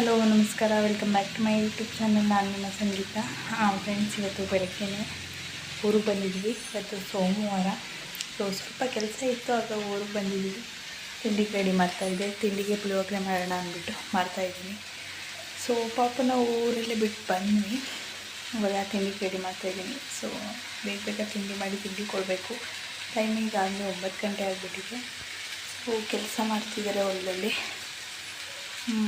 Hello, ನಮಸ್ಕಾರ. Welcome back to my YouTube channel ನಾನು ನಿಮ್ಮ ಸಂಗೀತ. ಹಾಂ ಫ್ರೆಂಡ್ಸ್ ಇವತ್ತು ಬೆಳಗ್ಗೆನೇ ಊರಿಗೆ ಬಂದಿದ್ವಿ. ಇವತ್ತು ಸೋಮವಾರ. ಸೊ ಸ್ವಲ್ಪ ಕೆಲಸ ಇತ್ತು, ಆಗ ಊರಿಗೆ ಬಂದಿದ್ವಿ. ತಿಂಡಿಗೆ ರೆಡಿ ಮಾಡ್ತಾಯಿದ್ದೆ ತಿಂಡಿಗೆ ಪುಳಿಯೋಗರೆ ಮಾಡೋಣ ಅಂದ್ಬಿಟ್ಟು ಮಾಡ್ತಾಯಿದ್ದೀನಿ ಸೊ ಪಾಪನ ಊರಲ್ಲೇ ಬಿಟ್ಟು ಬಂದ್ವಿ. ಇವಾಗ ತಿಂಡಿಗೆ ರೆಡಿ ಮಾಡ್ತಾಯಿದ್ದೀನಿ ಸೊ ಬೇಗ ಬೇಗ ತಿಂಡಿ ಮಾಡಿ ತಿಂಡಿ ಕೊಡಬೇಕು. ಟೈಮಿಂಗ್ ಆಗಲೇ ಒಂಬತ್ತು ಗಂಟೆ ಆಗಿಬಿಟ್ಟಿದೆ. ಸೊ ಕೆಲಸ ಮಾಡ್ತಿದ್ದಾರೆ ಹೊಲದಲ್ಲಿ.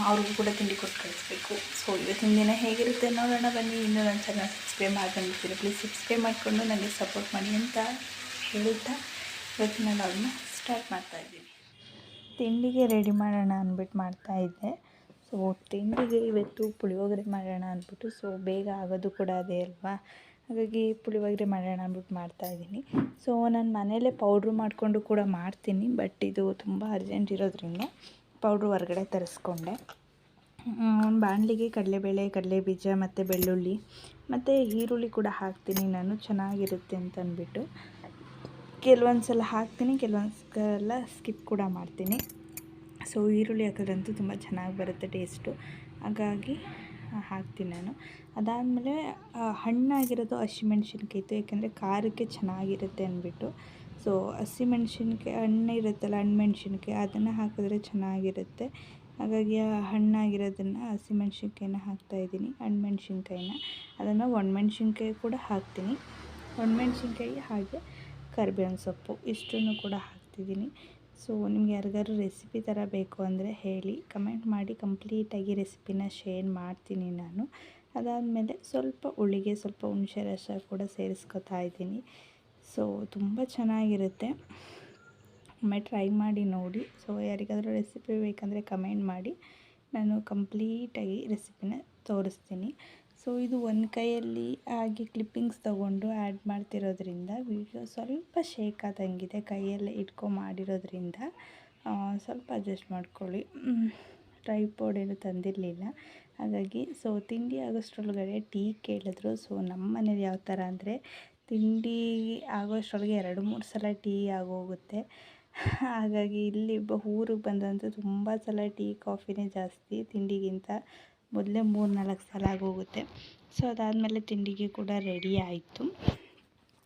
ಅವ್ರಿಗೂ ಕೂಡ ತಿಂಡಿ ಕೊಟ್ಟು ಕಳಿಸ್ಬೇಕು. ಸೊ ಇವತ್ತಿನ ದಿನ ಹೇಗಿರುತ್ತೆ ನೋಡೋಣ, ಬನ್ನಿ. ಇನ್ನೂ ನನ್ನ ಚಾನಲ್ ಸಬ್ಸ್ಕ್ರೈಬ್ ಮಾಡ್ಕೊಂಡಿರ್ತೀರಿ ಪ್ಲೀಸ್ ಸಬ್ಸ್ಕ್ರೈಬ್ ಮಾಡಿಕೊಂಡು ನನಗೆ ಸಪೋರ್ಟ್ ಮಾಡಿ ಅಂತ ಹೇಳುತ್ತಾ ಇವತ್ತಿನ ಲಾಗ್ನ ಸ್ಟಾರ್ಟ್ ಮಾಡ್ತಾ ಇದ್ದೀನಿ. ತಿಂಡಿಗೆ ರೆಡಿ ಮಾಡೋಣ ಅಂದ್ಬಿಟ್ಟು ಮಾಡ್ತಾ ಇದ್ದೆ. ಸೊ ತಿಂಡಿಗೆ ಇವತ್ತು ಪುಳಿಯೋಗರೆ ಮಾಡೋಣ ಅಂದ್ಬಿಟ್ಟು ಸೊ ಬೇಗ ಆಗೋದು ಕೂಡ ಅದೇ ಅಲ್ವಾ? ಹಾಗಾಗಿ ಪುಳಿಯೋಗರೆ ಮಾಡೋಣ ಅಂದ್ಬಿಟ್ಟು ಮಾಡ್ತಾ ಇದ್ದೀನಿ. ಸೊ ನಾನು ಮನೆಯಲ್ಲೇ ಪೌಡ್ರು ಮಾಡಿಕೊಂಡು ಕೂಡ ಮಾಡ್ತೀನಿ ಬಟ್ ಇದು ತುಂಬ ಅರ್ಜೆಂಟ್ ಇರೋದ್ರಿಂದ ಪೌಡ್ರು ಹೊರಗಡೆ ತರಿಸ್ಕೊಂಡೆ. ಒಂದು ಬಾಣಲಿಗೆ ಕಡಲೆಬೇಳೆ ಕಡಲೆ ಬೀಜ ಮತ್ತು ಬೆಳ್ಳುಳ್ಳಿ ಮತ್ತು ಈರುಳ್ಳಿ ಕೂಡ ಹಾಕ್ತೀನಿ ನಾನು, ಚೆನ್ನಾಗಿರುತ್ತೆ ಅಂತ ಅಂದ್ಬಿಟ್ಟು. ಕೆಲವೊಂದು ಸಲ ಹಾಕ್ತೀನಿ ಕೆಲವೊಂದು ಸಲ ಸ್ಕಿಪ್ ಕೂಡ ಮಾಡ್ತೀನಿ. ಸೊ ಈರುಳ್ಳಿ ಹಾಕೋದಂತೂ ತುಂಬ ಚೆನ್ನಾಗಿ ಬರುತ್ತೆ ಟೇಸ್ಟು ಹಾಗಾಗಿ ಹಾಕ್ತೀನಿ ನಾನು. ಅದಾದಮೇಲೆ ಹಣ್ಣಾಗಿರೋದು ಹಸಿಮೆಣ್ಸಿನ್ಕಾಯಿತು ಯಾಕೆಂದರೆ ಖಾರಕ್ಕೆ ಚೆನ್ನಾಗಿರುತ್ತೆ ಅಂದ್ಬಿಟ್ಟು. ಸೊ ಹಸಿಮೆಣ್ಸಿನ್ಕಾಯಿ ಹಣ್ಣು ಇರುತ್ತಲ್ಲ, ಹಣ್ಣು ಮೆಣಸಿನ್ಕಾಯಿ, ಅದನ್ನು ಹಾಕಿದ್ರೆ ಚೆನ್ನಾಗಿರುತ್ತೆ. ಹಾಗಾಗಿ ಆ ಹಣ್ಣಾಗಿರೋದನ್ನು ಹಸಿಮೆಣ್ಸಿನ್ಕಾಯಿನ ಹಾಕ್ತಾಯಿದ್ದೀನಿ ಹಣ್ಣು ಮೆಣಸಿನ್ಕಾಯಿನ. ಅದನ್ನು ಒಣಮೆಣ್ಸಿನ್ಕಾಯಿ ಕೂಡ ಹಾಕ್ತೀನಿ. ಒಣಮೆಣ್ಸಿನ್ಕಾಯಿ ಹಾಗೆ ಕರಿಬೇವಿನ ಸೊಪ್ಪು ಇಷ್ಟನ್ನು ಕೂಡ ಹಾಕ್ತಿದ್ದೀನಿ. ಸೊ ನಿಮ್ಗೆ ಯಾರಿಗಾದ್ರು ರೆಸಿಪಿ ಥರ ಬೇಕು ಅಂದರೆ ಹೇಳಿ, ಕಮೆಂಟ್ ಮಾಡಿ, ಕಂಪ್ಲೀಟಾಗಿ ರೆಸಿಪಿನ ಶೇರ್ ಮಾಡ್ತೀನಿ ನಾನು. ಅದಾದಮೇಲೆ ಸ್ವಲ್ಪ ಹುಳಿಗೆ ಸ್ವಲ್ಪ ಹುಣಸೆ ರಸ ಕೂಡ ಸೇರಿಸ್ಕೊತಾ ಇದ್ದೀನಿ. ಸೊ, ತುಂಬ ಚೆನ್ನಾಗಿರುತ್ತೆ. ಒಮ್ಮೆ ಟ್ರೈ ಮಾಡಿ ನೋಡಿ. ಸೊ ಯಾರಿಗಾದರೂ ರೆಸಿಪಿ ಬೇಕಂದರೆ ಕಮೆಂಟ್ ಮಾಡಿ. ನಾನು ಕಂಪ್ಲೀಟಾಗಿ ರೆಸಿಪಿನ ತೋರಿಸ್ತೀನಿ. ಸೊ ಇದು ಒಂದು ಕೈಯಲ್ಲಿ ಹಾಗೆ ಕ್ಲಿಪ್ಪಿಂಗ್ಸ್ ತೊಗೊಂಡು ಆ್ಯಡ್ ಮಾಡ್ತಿರೋದ್ರಿಂದ ವಿಡಿಯೋ ಸ್ವಲ್ಪ ಶೇಕ್ ಆದಂಗಿದೆ ಕೈಯಲ್ಲೇ ಇಟ್ಕೊ ಮಾಡಿರೋದ್ರಿಂದ. ಸ್ವಲ್ಪ ಅಡ್ಜಸ್ಟ್ ಮಾಡ್ಕೊಳ್ಳಿ. ಟ್ರೈಪೋರ್ಡ್ ಏನು ತಂದಿರಲಿಲ್ಲ. ಹಾಗಾಗಿ ಸೊ ತಿಂಡಿ ಆಗೋಷ್ಟ್ರೊಳಗಡೆ ಟೀ ಕೇಳಿದ್ರು. ಸೊ ನಮ್ಮ ಮನೇಲಿ ಯಾವ ಥರ ಅಂದರೆ ತಿಂಡಿ ಆಗೋಷ್ಟ್ರೊಳಗೆ ಎರಡು, ಮೂರು ಸಲ ಟೀ ಆಗೋಗುತ್ತೆ. ಹಾಗಾಗಿ ಇಲ್ಲಿ ಬ ಊರಿಗೆ ಬಂದಂತೂ ತುಂಬ ಸಲ ಟೀ, ಕಾಫಿನೇ ಜಾಸ್ತಿ ತಿಂಡಿಗಿಂತ ಮೊದಲೇ ಮೂರು, ನಾಲ್ಕು ಸಲ ಆಗೋಗುತ್ತೆ. ಸೊ ಅದಾದಮೇಲೆ ತಿಂಡಿಗೆ ಕೂಡ ರೆಡಿ ಆಯಿತು.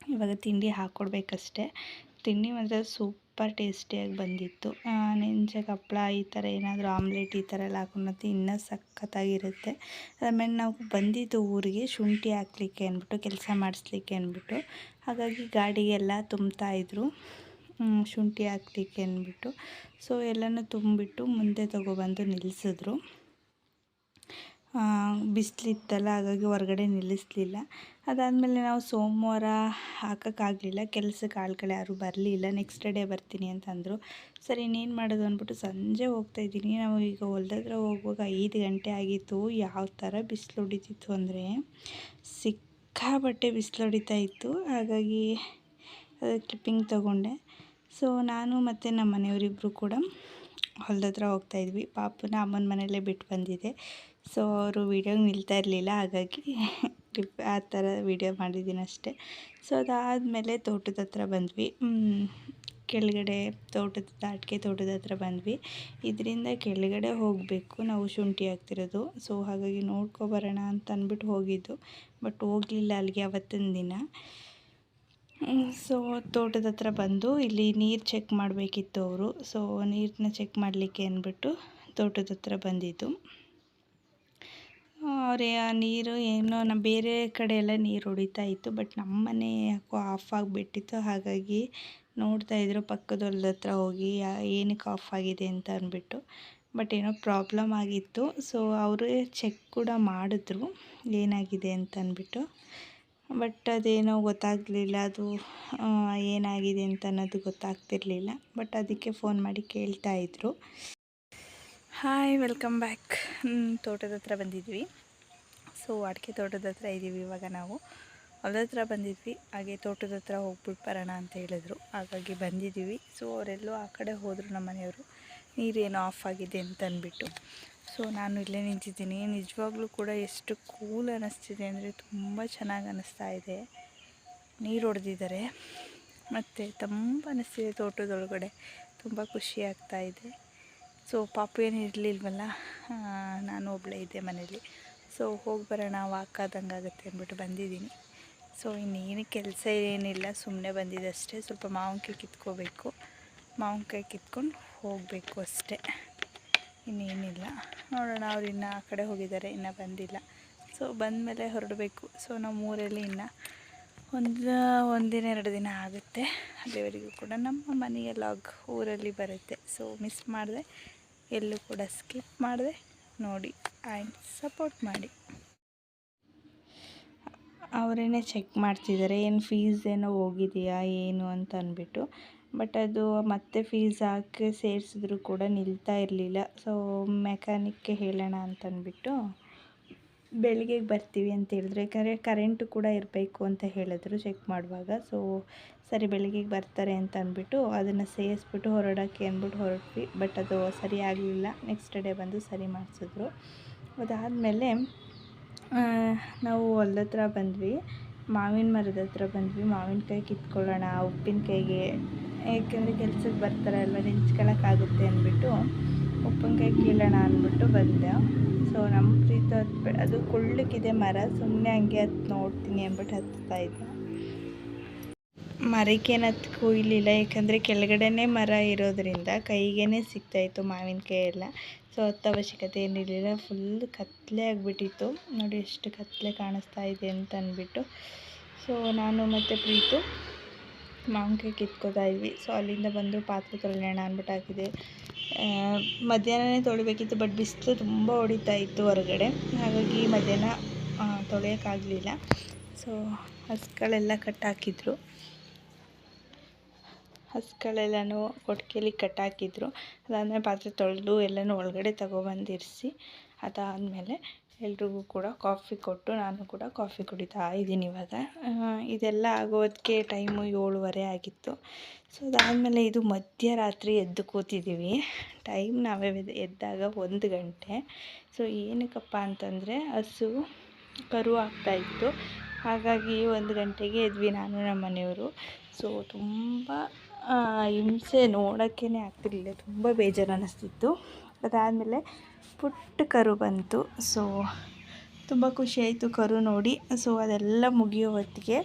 ಇವಾಗ ತಿಂಡಿ ಹಾಕ್ಕೊಡ್ಬೇಕಷ್ಟೆ ತಿಂಡಿ ಮಾತ್ರ ಸೂಪರ್ ಟೇಸ್ಟಿಯಾಗಿ ಬಂದಿತ್ತು. ನೆಂಚಕ್ಕೆ ಹಪ್ಳ ಈ ಥರ ಏನಾದರೂ ಆಮ್ಲೆಟ್ ಈ ಥರ ಎಲ್ಲ ಹಾಕೊಂಡಂತೂ ಇನ್ನೂ ಸಖತ್ತಾಗಿರುತ್ತೆ. ಆಮೇಲೆ ನಾವು ಬಂದಿದ್ದು ಊರಿಗೆ ಶುಂಠಿ ಹಾಕ್ಲಿಕ್ಕೆ ಅಂದ್ಬಿಟ್ಟು, ಕೆಲಸ ಮಾಡಿಸ್ಲಿಕ್ಕೆ ಅಂದ್ಬಿಟ್ಟು. ಹಾಗಾಗಿ ಗಾಡಿಗೆಲ್ಲ ತುಂಬ್ತಾ ಇದ್ದರು ಶುಂಠಿ ಹಾಕ್ಲಿಕ್ಕೆ ಅಂದ್ಬಿಟ್ಟು. ಸೊ ಎಲ್ಲನೂ ತುಂಬಿಟ್ಟು ಮುಂದೆ ತಗೊಬಂದು ನಿಲ್ಲಿಸಿದ್ರು ಬಿಸಿಲಿತ್ತಲ್ಲ, ಹಾಗಾಗಿ ಹೊರಗಡೆ ನಿಲ್ಲಿಸಲಿಲ್ಲ. ಅದಾದಮೇಲೆ ನಾವು ಸೋಮವಾರ ಹಾಕೋಕ್ಕಾಗಲಿಲ್ಲ. ಕೆಲಸಕ್ಕೆ ಆಳ್ಗಳು ಯಾರೂ ಬರಲಿಲ್ಲ. ನೆಕ್ಸ್ಟ್ ಡೇ ಬರ್ತೀನಿ ಅಂತಂದರು. ಸರಿ, ಇನ್ನೇನು ಮಾಡೋದು ಅಂದ್ಬಿಟ್ಟು ಸಂಜೆ ಹೋಗ್ತಾಯಿದ್ದೀನಿ ನಾವು ಈಗ ಹೊಲ್ದ ಹತ್ರ ಹೋಗುವಾಗ ಐದು ಗಂಟೆ ಆಗಿತ್ತು. ಯಾವ ಥರ ಬಿಸಿಲು ಹೊಡಿತಿತ್ತು ಅಂದರೆ ಸಿಕ್ಕಾಬಟ್ಟೆ ಬಿಸಿಲು ಹೊಡಿತಾ ಇತ್ತು. ಹಾಗಾಗಿ ಕ್ಲಿಪ್ಪಿಂಗ್ ತೊಗೊಂಡೆ. ಸೊ ನಾನು ಮತ್ತು ನಮ್ಮ ಮನೆಯವರಿಬ್ಬರು ಕೂಡ ಹೊಲ್ದ ಹೋಗ್ತಾ ಇದ್ವಿ. ಪಾಪನ ಅಮ್ಮನ ಮನೆಯಲ್ಲೇ ಬಿಟ್ಟು ಬಂದಿದೆ. ಸೊ ಅವರು ವೀಡಿಯೋಗೆ ನಿಲ್ತಾ ಇರಲಿಲ್ಲ. ಹಾಗಾಗಿ ಟಿಪ್ ಆ ಥರ ವೀಡಿಯೋ ಮಾಡಿದ್ದೀನಿ ಅಷ್ಟೇ. ಸೊ ಅದಾದಮೇಲೆ ತೋಟದ ಹತ್ರ ಬಂದ್ವಿ. ಕೆಳಗಡೆ ತೋಟದ ದಾಟಿಗೆ ತೋಟದ ಹತ್ರ ಬಂದ್ವಿ. ಇದರಿಂದ ಕೆಳಗಡೆ ಹೋಗಬೇಕು. ನಾವು ಶುಂಠಿ ಆಗ್ತಿರೋದು ಸೊ ಹಾಗಾಗಿ ನೋಡ್ಕೊಬರೋಣ ಅಂತ ಅಂದ್ಬಿಟ್ಟು ಹೋಗಿದ್ದು. ಬಟ್ ಹೋಗಲಿಲ್ಲ ಅಲ್ಲಿಗೆ ಅವತ್ತಿನ ದಿನ. ಸೊ ತೋಟದ ಹತ್ರ ಬಂದು ಇಲ್ಲಿ ನೀರು ಚೆಕ್ ಮಾಡಬೇಕಿತ್ತು ಅವರು. ಸೊ ನೀರನ್ನ ಚೆಕ್ ಮಾಡಲಿಕ್ಕೆ ಅಂದ್ಬಿಟ್ಟು ತೋಟದ ಹತ್ರ ಬಂದಿದ್ದು. ಅವರೇ, ಆ ನೀರು ಏನೋ ನಮ್ಮ ಬೇರೆ ಕಡೆ ಎಲ್ಲ ನೀರು ಹೊಡಿತಾ ಇತ್ತು ಬಟ್ ನಮ್ಮ ಮನೆ ಯಾಕೋ ಆಫ್ ಆಗಿಬಿಟ್ಟಿತ್ತು. ಹಾಗಾಗಿ ನೋಡ್ತಾ ಇದ್ರು ಪಕ್ಕದ ಹೊಲದ ಹತ್ರ ಹೋಗಿ ಏನಕ್ಕೆ ಆಫ್ ಆಗಿದೆ ಅಂತ ಅಂದ್ಬಿಟ್ಟು. ಬಟ್ ಏನೋ ಪ್ರಾಬ್ಲಮ್ ಆಗಿತ್ತು. ಸೊ ಅವರೇ ಚೆಕ್ ಕೂಡ ಮಾಡಿದ್ರು, ಏನಾಗಿದೆ ಅಂತ ಅಂದ್ಬಿಟ್ಟು. ಬಟ್ ಅದೇನೋ ಗೊತ್ತಾಗಲಿಲ್ಲ. ಅದು ಏನಾಗಿದೆ ಅಂತ ಅನ್ನೋದು ಗೊತ್ತಾಗ್ತಿರ್ಲಿಲ್ಲ. ಬಟ್ ಅದಕ್ಕೆ ಫೋನ್ ಮಾಡಿ ಕೇಳ್ತಾ ಇದ್ರು. ಹಾಯ್ ವೆಲ್ಕಮ್ ಬ್ಯಾಕ್ ತೋಟದ ಹತ್ರ ಬಂದಿದ್ವಿ. ಸೊ ಅಡಿಕೆ ತೋಟದ ಹತ್ರ ಇದ್ದೀವಿ ಇವಾಗ ನಾವು. ಹೊಲದ ಹತ್ರ ಬಂದಿದ್ವಿ. ಹಾಗೆ ತೋಟದ ಹತ್ರ ಹೋಗ್ಬಿಟ್ಟು ಬರೋಣ ಅಂತ ಹೇಳಿದ್ರು. ಹಾಗಾಗಿ ಬಂದಿದ್ದೀವಿ. ಸೊ ಅವರೆಲ್ಲೋ ಆ ಕಡೆ ಹೋದರು ನಮ್ಮ ಮನೆಯವರು. ನೀರೇನೋ ಆಫ್ ಆಗಿದೆ ಅಂತ ಅಂದ್ಬಿಟ್ಟು ಸೊ ನಾನು ಇಲ್ಲೇ ನಿಂತಿದ್ದೀನಿ. ನಿಜವಾಗ್ಲೂ ಕೂಡ ಎಷ್ಟು ಕೂಲ್ ಅನ್ನಿಸ್ತಿದೆ ಅಂದರೆ ತುಂಬ ಚೆನ್ನಾಗಿ ಅನ್ನಿಸ್ತಾ ಇದೆ. ನೀರು ಹೊಡೆದಿದ್ದಾರೆ. ಮತ್ತು ತುಂಬ ಅನ್ನಿಸ್ತಿದೆ ತೋಟದೊಳಗಡೆ. ತುಂಬ ಖುಷಿ ಆಗ್ತಾ ಇದೆ. ಸೊ ಪಾಪ ಏನು ಇರಲಿಲ್ವಲ್ಲ? ನಾನು ಒಬ್ಬಳೇ ಇದ್ದೆ ಮನೇಲಿ ಸೊ ಹೋಗಿ ಬರೋಣ, ವಾಕ್ ಆಗುತ್ತೆ ಅಂದ್ಬಿಟ್ಟು ಬಂದಿದ್ದೀನಿ. ಸೊ ಇನ್ನೇನು ಕೆಲಸ ಏನಿಲ್ಲ ಸುಮ್ಮನೆ ಬಂದಿದೆ ಅಷ್ಟೇ ಸ್ವಲ್ಪ ಮಾವಿನಕಾಯಿ ಕಿತ್ಕೋಬೇಕು. ಮಾವಿನಕಾಯಿ ಕಿತ್ಕೊಂಡು ಹೋಗಬೇಕು ಅಷ್ಟೇ. ಇನ್ನೇನಿಲ್ಲ. ನೋಡೋಣ ಅವ್ರು ಇನ್ನು ಆ ಕಡೆ ಹೋಗಿದ್ದಾರೆ ಇನ್ನೂ ಬಂದಿಲ್ಲ. ಸೊ ಬಂದಮೇಲೆ ಹೊರಡಬೇಕು. ಸೊ ನಮ್ಮ ಊರಲ್ಲಿ ಇನ್ನು ಒಂದು ಒಂದಿನ ಎರಡು ದಿನ ಆಗುತ್ತೆ. ಅಲ್ಲಿವರೆಗೂ ಕೂಡ ನಮ್ಮ ಮನೆಯ ಲಾಗ್ ಊರಲ್ಲಿ ಬರುತ್ತೆ. ಸೊ ಮಿಸ್ ಮಾಡಿದೆ. ಎಲ್ಲೂ ಕೂಡ ಸ್ಕಿಪ್ ಮಾಡಿದೆ. ನೋಡಿ ಆ್ಯಂಡ್ ಸಪೋರ್ಟ್ ಮಾಡಿ. ಅವರೇನೆ ಚೆಕ್ ಮಾಡ್ತಿದ್ದಾರೆ ಏನು ಫೀಸ್ ಏನೋ ಹೋಗಿದೆಯಾ, ಏನು ಅಂತ ಅಂದ್ಬಿಟ್ಟು. ಬಟ್ ಅದು ಮತ್ತೆ ಫೀಸ್ ಹಾಕಿ ಸೇರಿಸಿದ್ರು ಕೂಡ ನಿಲ್ತಾ ಇರಲಿಲ್ಲ. ಸೊ ಮೆಕ್ಯಾನಿಕ್ಗೆ ಹೇಳೋಣ ಅಂತ ಅಂದ್ಬಿಟ್ಟು ಬೆಳಿಗ್ಗೆ ಬರ್ತೀವಿ ಅಂತ ಹೇಳಿದ್ರು. ಯಾಕಂದರೆ ಕರೆಂಟು ಕೂಡ ಇರಬೇಕು ಅಂತ ಹೇಳಿದ್ರು ಚೆಕ್ ಮಾಡುವಾಗ. ಸೊ ಸರಿ ಬೆಳಿಗ್ಗೆ ಬರ್ತಾರೆ ಅಂತ ಅಂದ್ಬಿಟ್ಟು ಅದನ್ನು ಸೇರಿಸ್ಬಿಟ್ಟು ಹೊರಡೋಕ್ಕೆ ಅಂದ್ಬಿಟ್ಟು ಹೊರಟ್ವಿ. ಬಟ್ ಅದು ಸರಿ ಆಗಲಿಲ್ಲ. ನೆಕ್ಸ್ಟ್ ಡೇ ಬಂದು ಸರಿ ಮಾಡಿಸಿದ್ರು. ಅದಾದಮೇಲೆ ನಾವು ಹೊಲ್ದ ಹತ್ರ ಬಂದ್ವಿ. ಮಾವಿನ ಮರದ ಹತ್ರ ಬಂದ್ವಿ. ಮಾವಿನಕಾಯಿ ಕಿತ್ಕೊಳ್ಳೋಣ ಉಪ್ಪಿನಕಾಯಿಗೆ ಏಕೆಂದರೆ ಕೆಲ್ಸಕ್ಕೆ ಬರ್ತಾರೆ ಅಲ್ವ ನೆಂಚ್ಕೊಳ್ಳೋಕ್ಕಾಗುತ್ತೆ ಅಂದ್ಬಿಟ್ಟು ಉಪ್ಪಿನಕಾಯಿ ಕೀಳೋಣ ಅಂದ್ಬಿಟ್ಟು ಬಂದೆ. ಸೊ ನಮ್ಮ ಪ್ರೀತ ಅದು ಕುಳ್ಳಕ್ಕಿದೆ ಮರ. ಸುಮ್ಮನೆ ಹಂಗೆ ಹತ್ತು ನೋಡ್ತೀನಿ ಅಂದ್ಬಿಟ್ಟು ಹತ್ತಾ ಇದ್ದೆ. ಮರಕ್ಕೇನು ಹತ್ತು ಕೊಯ್ಲಿಲ್ಲ, ಯಾಕಂದರೆ ಕೆಳಗಡೆನೇ ಮರ ಇರೋದರಿಂದ ಕೈಗೇ ಸಿಗ್ತಾಯಿತ್ತು ಮಾವಿನಕಾಯಿ ಎಲ್ಲ ಸೊ ಹತ್ತು ಅವಶ್ಯಕತೆ ಏನಿರಲಿಲ್ಲ ಫುಲ್ ಕತ್ತಲೆ ಆಗಿಬಿಟ್ಟಿತ್ತು. ನೋಡಿ ಎಷ್ಟು ಕತ್ತಲೆ ಕಾಣಿಸ್ತಾ ಇದೆ ಅಂತ ಅಂದ್ಬಿಟ್ಟು. ಸೊ ನಾನು ಮತ್ತು ಪ್ರೀತು ಮಾವಿನಕಾಯಿ ಕಿತ್ಕೋತಾ ಇದ್ವಿ. ಸೊ ಅಲ್ಲಿಂದ ಬಂದು ಪಾತ್ರೆ ತೊಳೆಯೋಣ ಅಂದ್ಬಿಟ್ಟು ಹಾಕಿದೆ ಮಧ್ಯಾಹ್ನನೇ ತೊಳಿಬೇಕಿತ್ತು ಬಟ್ ಬಿಸಿಲು ತುಂಬ ಹೊಡಿತಾ ಇತ್ತು ಹೊರಗಡೆ. ಹಾಗಾಗಿ ಮಧ್ಯಾಹ್ನ ತೊಳೆಯೋಕ್ಕಾಗಲಿಲ್ಲ. ಸೊ ಹಸುಗಳೆಲ್ಲ ಕಟ್ಟಾಕಿದ್ರು ಹಸುಗಳೆಲ್ಲನೂ ಕೊಟ್ಟಿಗೆಲಿ ಕಟ್ಟಾಕಿದ್ರು. ಅದಾದಮೇಲೆ ಪಾತ್ರೆ ತೊಳೆದು ಎಲ್ಲನೂ ಒಳಗಡೆ ತಗೊಬಂದಿರಿಸಿ, ಅದಾದಮೇಲೆ ಎಲ್ರಿಗೂ ಕೂಡ ಕಾಫಿ ಕೊಟ್ಟು ನಾನು ಕೂಡ ಕಾಫಿ ಕುಡಿತಾ ಇದ್ದೀನಿ ಇವಾಗ. ಇದೆಲ್ಲ ಆಗೋದಕ್ಕೆ ಟೈಮು ಏಳುವರೆ ಆಗಿತ್ತು. ಸೊ, ಅದಾದಮೇಲೆ ಇದು ಮಧ್ಯರಾತ್ರಿ ಎದ್ದು ಕೂತಿದ್ದೀವಿ. ಟೈಮ್ ನಾವೇ ಎದ್ದಾಗ ಒಂದು ಗಂಟೆ. ಸೊ, ಏನಕ್ಕಪ್ಪ ಅಂತಂದರೆ ಹಸು ಕರು ಆಗ್ತಾಯಿತ್ತು ಹಾಗಾಗಿ ಒಂದು ಗಂಟೆಗೆ ಎದ್ವಿ ನಾನು ನಮ್ಮ ಮನೆಯವರು ಸೊ, ತುಂಬ ಹಿಂಸೆ ನೋಡೋಕ್ಕೇ ಆಗ್ತಿರಲಿಲ್ಲ. ತುಂಬ ಬೇಜಾರು ಅನ್ನಿಸ್ತಿತ್ತು ಅದಾದಮೇಲೆ ಪುಟ್ಟ ಕರು ಬಂತು. ಸೊ ತುಂಬ ಖುಷಿಯಾಯಿತು ಕರು ನೋಡಿ. ಸೊ ಅದೆಲ್ಲ ಮುಗಿಯೋ ಹೊತ್ತಿಗೆ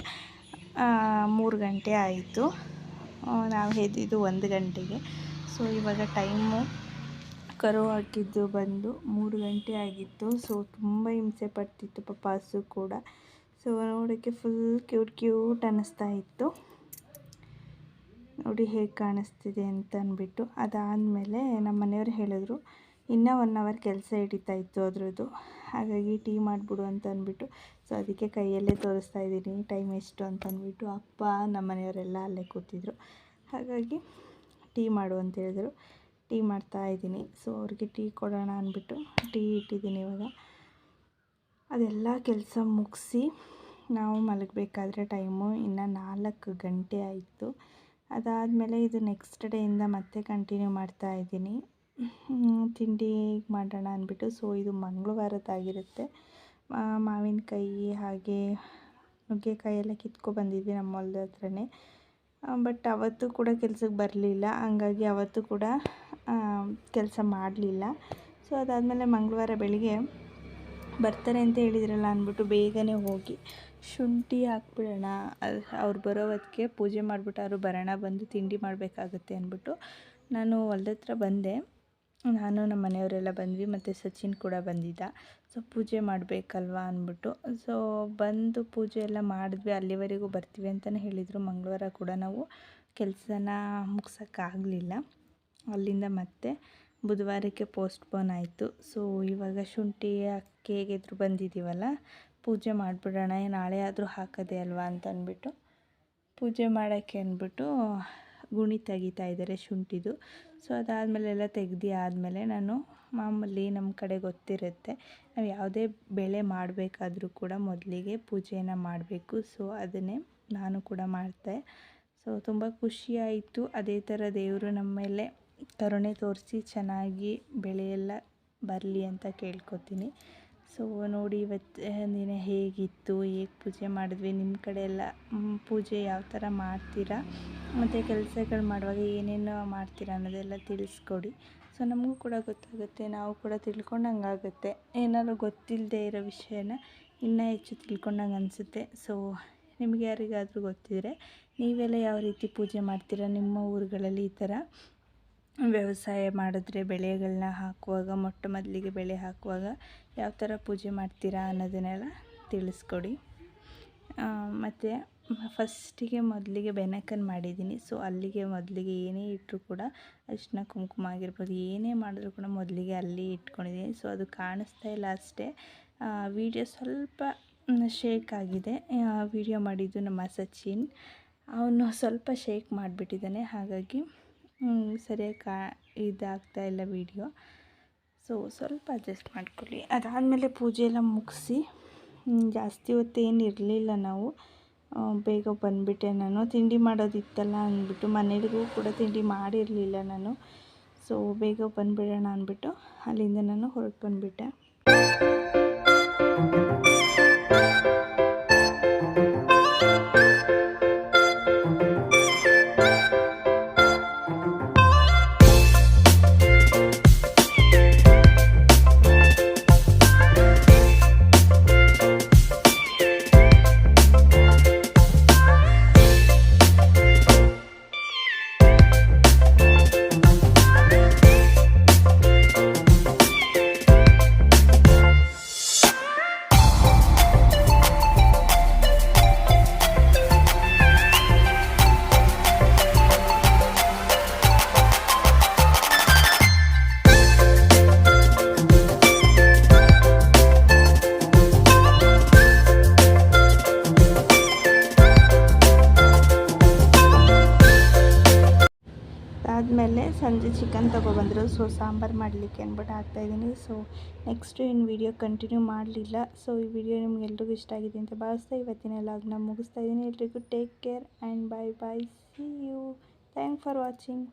ಮೂರು ಗಂಟೆ ಆಯಿತು. ನಾವು ಎದ್ದಿದ್ದು ಒಂದು ಗಂಟೆಗೆ. ಸೊ ಇವಾಗ ಟೈಮು ಕರು ಹಾಕಿದ್ದು ಬಂದು ಮೂರು ಗಂಟೆ ಆಗಿತ್ತು. ಸೊ ತುಂಬ ಹಿಂಸೆ ಪಡ್ತಿತ್ತು ಪಾಪ ಕೂಡ. ಸೊ ನೋಡೋಕ್ಕೆ ಫುಲ್ ಕ್ಯೂಟ್ ಕ್ಯೂಟ್ ಅನ್ನಿಸ್ತಾ ಇತ್ತು. ನೋಡಿ ಹೇಗೆ ಕಾಣಿಸ್ತಿದೆ ಅಂತ ಅಂದ್ಬಿಟ್ಟು ಅದಾದಮೇಲೆ ನಮ್ಮ ಮನೆಯವ್ರು ಹೇಳಿದ್ರು, ಇನ್ನೂ ಒನ್ ಅವರ್ ಕೆಲಸ ಹಿಡಿತಾ ಇತ್ತು ಅದರದ್ದು. ಹಾಗಾಗಿ ಟೀ ಮಾಡಿಬಿಡು ಅಂತ ಅಂದ್ಬಿಟ್ಟು. ಸೊ ಅದಕ್ಕೆ ಕೈಯಲ್ಲೇ ತೋರಿಸ್ತಾ ಇದ್ದೀನಿ, ಟೈಮ್ ಎಷ್ಟು ಅಂತ ಅಂದ್ಬಿಟ್ಟು. ಅಪ್ಪ ನಮ್ಮ ಮನೆಯವರೆಲ್ಲ ಅಲ್ಲೇ ಕೂತಿದ್ರು. ಹಾಗಾಗಿ ಟೀ ಮಾಡು ಅಂತ ಹೇಳಿದ್ರು. ಟೀ ಮಾಡ್ತಾ ಇದ್ದೀನಿ. ಸೊ ಅವ್ರಿಗೆ ಟೀ ಕೊಡೋಣ ಅಂದ್ಬಿಟ್ಟು ಟೀ ಇಟ್ಟಿದ್ದೀನಿ ಇವಾಗ. ಅದೆಲ್ಲ ಕೆಲಸ ಮುಗಿಸಿ ನಾವು ಮಲಗಬೇಕಾದ್ರೆ ಟೈಮು ಇನ್ನು ನಾಲ್ಕು ಗಂಟೆ ಆಯಿತು. ಅದಾದಮೇಲೆ ಇದು ನೆಕ್ಸ್ಟ್ ಡೇಯಿಂದ ಮತ್ತೆ ಕಂಟಿನ್ಯೂ ಮಾಡ್ತಾ ಇದ್ದೀನಿ. ತಿಂಡಿ ಮಾಡೋಣ ಅಂದ್ಬಿಟ್ಟು ಸೊ ಇದು ಮಂಗಳವಾರದ್ದಾಗಿರುತ್ತೆ ಮಾವಿನಕಾಯಿ ಹಾಗೆ ನುಗ್ಗೆಕಾಯಿ ಎಲ್ಲ ಕಿತ್ಕೊ ಬಂದಿದ್ವಿ ನಮ್ಮ ಹೊಲ್ದ ಹತ್ರನೇ. ಬಟ್ ಅವತ್ತು ಕೂಡ ಕೆಲ್ಸಕ್ಕೆ ಬರಲಿಲ್ಲ. ಹಂಗಾಗಿ ಅವತ್ತು ಕೂಡ ಕೆಲಸ ಮಾಡಲಿಲ್ಲ. ಸೊ ಅದಾದಮೇಲೆ ಮಂಗಳವಾರ ಬೆಳಿಗ್ಗೆ ಬರ್ತಾರೆ ಅಂತ ಹೇಳಿದ್ರಲ್ಲ ಅಂದ್ಬಿಟ್ಟು ಬೇಗನೆ ಹೋಗಿ. ಶುಂಠಿ ಹಾಕ್ಬಿಡೋಣ. ಅವ್ರು ಬರೋ ಹೊತ್ತಿಗೆ ಪೂಜೆ ಮಾಡಿಬಿಟ್ಟು ಅವರು ಬರೋಣ, ಬಂದು ತಿಂಡಿ ಮಾಡಬೇಕಾಗುತ್ತೆ ಅಂದ್ಬಿಟ್ಟು ನಾನು ಹೊಲ್ದ ಹತ್ರ ಬಂದೆ. ನಾನು ನಮ್ಮ ಮನೆಯವರೆಲ್ಲ ಬಂದ್ವಿ, ಮತ್ತು ಸಚಿನ್ ಕೂಡ ಬಂದಿದ್ದ. ಸೊ ಪೂಜೆ ಮಾಡಬೇಕಲ್ವಾ ಅಂದ್ಬಿಟ್ಟು. ಸೊ ಬಂದು ಪೂಜೆ ಎಲ್ಲ ಮಾಡಿದ್ವಿ, ಅಲ್ಲಿವರೆಗೂ ಬರ್ತೀವಿ ಅಂತಲೇ ಹೇಳಿದರು. ಮಂಗಳವಾರ ಕೂಡ ನಾವು ಕೆಲಸನ ಮುಗ್ಸೋಕ್ಕಾಗಲಿಲ್ಲ. ಅಲ್ಲಿಂದ ಮತ್ತೆ ಬುಧವಾರಕ್ಕೆ ಪೋಸ್ಟ್ಪೋನ್ ಆಯಿತು. ಸೊ ಇವಾಗ ಶುಂಠಿ, ಅಕ್ಕಿ ಹೇಗಿದ್ರು ಬಂದಿದ್ದೀವಲ್ಲ ಪೂಜೆ ಮಾಡಿಬಿಡೋಣ, ನಾಳೆ ಆದರೂ ಹಾಕೋದೆ ಅಲ್ವಾ ಅಂತ ಅಂದ್ಬಿಟ್ಟು ಪೂಜೆ ಮಾಡೋಕ್ಕೆ ಅಂದ್ಬಿಟ್ಟು ಗುಣಿ ತೆಗಿತಾ ಇದ್ದಾರೆ ಶುಂಠಿದು. ಸೊ ಅದಾದಮೇಲೆ ಎಲ್ಲ ತೆಗ್ದು ಆದಮೇಲೆ ನಾನು ಮಾಮೂಲಿ ನಮ್ಮ ಕಡೆ ಗೊತ್ತಿರುತ್ತೆ, ನಾವು ಯಾವುದೇ ಬೆಳೆ ಮಾಡಬೇಕಾದ್ರೂ ಕೂಡ ಮೊದಲಿಗೆ ಪೂಜೆಯನ್ನು ಮಾಡಬೇಕು. ಸೊ ಅದನ್ನೇ ನಾನು ಕೂಡ ಮಾಡ್ತೆ. ಸೊ ತುಂಬ ಖುಷಿಯಾಯಿತು ಅದೇ ಥರ ದೇವರು ನಮ್ಮ ಮೇಲೆ ಕರುಣೆ ತೋರಿಸಿ ಚೆನ್ನಾಗಿ ಬೆಳೆಯೆಲ್ಲ ಬರಲಿ ಅಂತ ಕೇಳ್ಕೊತೀನಿ. ಸೊ ನೋಡಿ ಇವತ್ತು ದಿನ ಹೇಗಿತ್ತು, ಹೇಗೆ ಪೂಜೆ ಮಾಡಿದ್ವಿ ನಿಮ್ಮ ಕಡೆ ಎಲ್ಲ ಪೂಜೆ ಯಾವ ಥರ ಮಾಡ್ತೀರಾ, ಮತ್ತು ಕೆಲಸಗಳು ಮಾಡುವಾಗ ಏನೇನು ಮಾಡ್ತೀರಾ ಅನ್ನೋದೆಲ್ಲ ತಿಳಿಸ್ಕೊಡಿ. ಸೊ ನಮಗೂ ಕೂಡ ಗೊತ್ತಾಗುತ್ತೆ, ನಾವು ಕೂಡ ತಿಳ್ಕೊಂಡಂಗೆ ಆಗುತ್ತೆ. ಏನಾದ್ರು ಗೊತ್ತಿಲ್ಲದೆ ಇರೋ ವಿಷಯನ ಇನ್ನೂ ಹೆಚ್ಚು ತಿಳ್ಕೊಂಡಂಗೆ ಅನಿಸುತ್ತೆ. ಸೊ ನಿಮಗೆ ಯಾರಿಗಾದರೂ ಗೊತ್ತಿದ್ರೆ, ನೀವೆಲ್ಲ ಯಾವ ರೀತಿ ಪೂಜೆ ಮಾಡ್ತೀರಾ, ನಿಮ್ಮ ಊರುಗಳಲ್ಲಿ ಈ ಥರ ವ್ಯವಸಾಯ ಮಾಡಿದ್ರೆ ಬೆಳೆಗಳನ್ನ ಹಾಕುವಾಗ, ಮೊಟ್ಟ ಮೊದಲಿಗೆ ಬೆಳೆ ಹಾಕುವಾಗ ಯಾವ ಥರ ಪೂಜೆ ಮಾಡ್ತೀರಾ ಅನ್ನೋದನ್ನೆಲ್ಲ ತಿಳಿಸ್ಕೊಡಿ. ಮತ್ತು ಫಸ್ಟಿಗೆ ಮೊದಲಿಗೆ ಬೆನಕನ್ನು ಮಾಡಿದ್ದೀನಿ. ಸೊ, ಅಲ್ಲಿಗೆ ಮೊದಲಿಗೆ ಏನೇ ಇಟ್ಟರೂ ಕೂಡ ಅರಿಶಿನ, ಕುಂಕುಮ ಆಗಿರ್ಬೋದು, ಏನೇ ಮಾಡಿದ್ರು ಕೂಡ ಮೊದಲಿಗೆ ಅಲ್ಲಿ ಇಟ್ಕೊಂಡಿದ್ದೀನಿ. ಸೊ, ಅದು ಕಾಣಿಸ್ತಾ ಇಲ್ಲ ಅಷ್ಟೇ. ವಿಡಿಯೋ ಸ್ವಲ್ಪ ಶೇಕ್ ಆಗಿದೆ. ವಿಡಿಯೋ ಮಾಡಿದ್ದು ನಮ್ಮ ಸಚಿನ್. ಅವನು ಸ್ವಲ್ಪ ಶೇಕ್ ಮಾಡಿಬಿಟ್ಟಿದ್ದಾನೆ. ಹಾಗಾಗಿ ಸರಿಯಾಗಿ ಕಾ ಇದಾಗ್ತಾ ಇಲ್ಲ ವಿಡಿಯೋ. ಸೊ ಸ್ವಲ್ಪ ಅಡ್ಜಸ್ಟ್ ಮಾಡ್ಕೊಳ್ಳಿ. ಅದಾದಮೇಲೆ ಪೂಜೆ ಎಲ್ಲ ಮುಗಿಸಿ ಜಾಸ್ತಿ ಹೊತ್ತೇನು ಇರಲಿಲ್ಲ ನಾವು. ಬೇಗ ಬಂದುಬಿಟ್ಟೆ ನಾನು. ತಿಂಡಿ ಮಾಡೋದಿತ್ತಲ್ಲ ಅಂದ್ಬಿಟ್ಟು ಮನೆಯಲ್ಲಿಗೂ ಕೂಡ ತಿಂಡಿ ಮಾಡಿರಲಿಲ್ಲ ನಾನು. ಸೊ ಬೇಗ ಬಂದುಬಿಡೋಣ ಅಂದ್ಬಿಟ್ಟು ಅಲ್ಲಿಂದ ನಾನು ಹೊರಟು ಬಂದುಬಿಟ್ಟೆ. ಸಂಜೆ ಚಿಕನ್ ತೊಗೊಬಂದರು. ಸೊ ಸಾಂಬಾರು ಮಾಡಲಿಕ್ಕೆ ಅಂದ್ಬಿಟ್ಟು ಹಾಕ್ತಾಯಿದ್ದೀನಿ ಸೊ ನೆಕ್ಸ್ಟ್ ಏನು ವಿಡಿಯೋ ಕಂಟಿನ್ಯೂ ಮಾಡಲಿಲ್ಲ. ಸೊ ಈ ವಿಡಿಯೋ ನಿಮ್ಗೆ ಎಲ್ರಿಗೂ ಇಷ್ಟ ಆಗಿದೆ ಅಂತ ಭಾವಿಸ್ತಾ ಇವತ್ತಿನ ಲಾಗ್ನ ಮುಗಿಸ್ತಾ ಇದ್ದೀನಿ ಎಲ್ರಿಗೂ take care and bye bye see you thank for watching